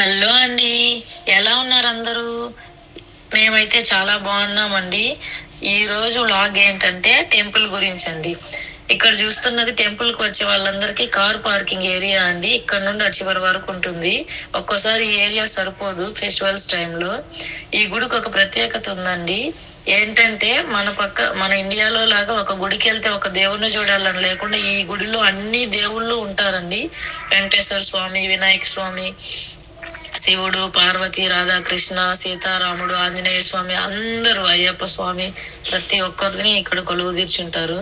Hello అండి. ఎలా ఉన్నారు అందరూ? మేమైతే చాలా బాగున్నామండి. ఈ రోజు లాగ్ ఏంటంటే టెంపుల్ గురించి అండి ఇక్కడ చూస్తున్నది టెంపుల్కి వచ్చే వాళ్ళందరికీ కార్ పార్కింగ్ ఏరియా అండి. ఇక్కడ నుండి చివరి వరకు ఉంటుంది. ఒక్కోసారి ఈ ఏరియా సరిపోదు ఫెస్టివల్స్ టైంలో ఈ గుడికి ఒక ప్రత్యేకత ఉందండి. ఏంటంటే మన పక్క మన ఇండియాలో లాగా ఒక గుడికి వెళ్తే ఒక దేవుణ్ణి చూడాలని లేకుండా ఈ గుడిలో అన్ని దేవుళ్ళు ఉంటారండి. వెంకటేశ్వర స్వామి వినాయక స్వామి శివుడు పార్వతి రాధాకృష్ణ సీతారాముడు ఆంజనేయ స్వామి అందరూ అయ్యప్ప స్వామి ప్రతి ఒక్కరిని ఇక్కడ కొలువు తీర్చుంటారు.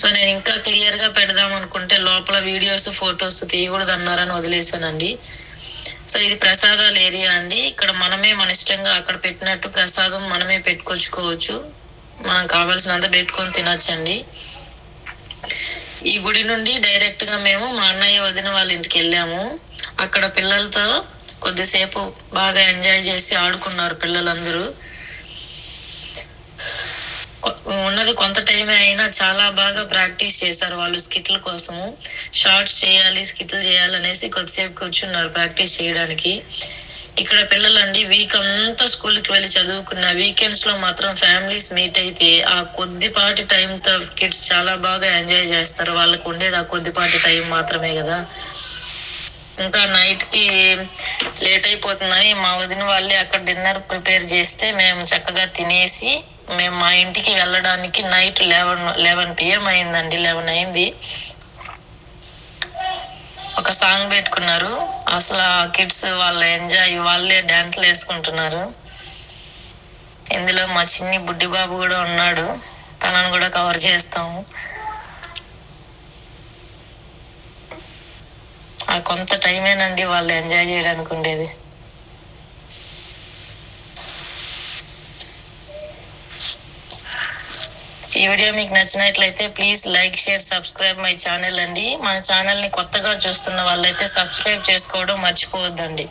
సో నేను ఇంకా క్లియర్గా పెడదాం అనుకుంటే లోపల వీడియోస్ ఫొటోస్ తీయకూడదు అన్నారని వదిలేసానండి సో ఇది ప్రసాదాల ఏరియా అండి. ఇక్కడ మనమే మన ఇష్టంగా అక్కడ పెట్టినట్టు ప్రసాదం మనమే పెట్టుకొచ్చుకోవచ్చు. మనం కావాల్సినంత పెట్టుకొని తినొచ్చండి. ఈ గుడి నుండి డైరెక్ట్గా మేము మా అన్నయ్య వదిన వాళ్ళ ఇంటికి వెళ్ళాము. అక్కడ పిల్లలతో కొద్దిసేపు బాగా ఎంజాయ్ చేసి ఆడుకున్నారు పిల్లలందరూ. ఉన్నది కొంత టైమే అయినా చాలా బాగా ప్రాక్టీస్ చేశారు వాళ్ళు స్కిట్ల కోసము. షార్ట్స్ చేయాలి స్కిట్లు చేయాలి అనేసి కొద్దిసేపు కూర్చున్నారు ప్రాక్టీస్ చేయడానికి. ఇక్కడ పిల్లలండి వీక్ అంతా స్కూల్కి వెళ్ళి చదువుకున్న వీకెండ్స్లో మాత్రం ఫ్యామిలీస్ మీట్ అయితే ఆ కొద్దిపాటి time తో కిడ్స్ చాలా బాగా ఎంజాయ్ చేస్తారు. వాళ్ళకు ఉండేది ఆ కొద్దిపాటి టైం మాత్రమే కదా. ఇంకా నైట్కి లేట్ అయిపోతుందని మా వదిన వాళ్ళే అక్కడ డిన్నర్ ప్రిపేర్ చేస్తే మేము చక్కగా తినేసి మేము మా ఇంటికి వెళ్ళడానికి నైట్ లెవెన్ లెవెన్ పిఎం అయిందండి. లెవెన్ అయింది. ఒక సాంగ్ పెట్టుకున్నారు. అసలు ఆ కిడ్స్ వాళ్ళ ఎంజాయ్ వాళ్ళే డ్యాన్స్లు వేసుకుంటున్నారు. ఇందులో మా చిన్ని బుడ్డి బాబు కూడా ఉన్నాడు. తనను కూడా కవర్ చేస్తాము. ఆ కొంత టైమేనండి వాళ్ళు ఎంజాయ్ చేయడానికి ఉండేది. ఈ వీడియో మీకు నచ్చినట్లయితే please like share subscribe my channel అండి. మన ఛానల్ని కొత్తగా చూస్తున్న వాళ్ళైతే సబ్స్క్రైబ్ చేసుకోవడం మర్చిపోవద్దండి.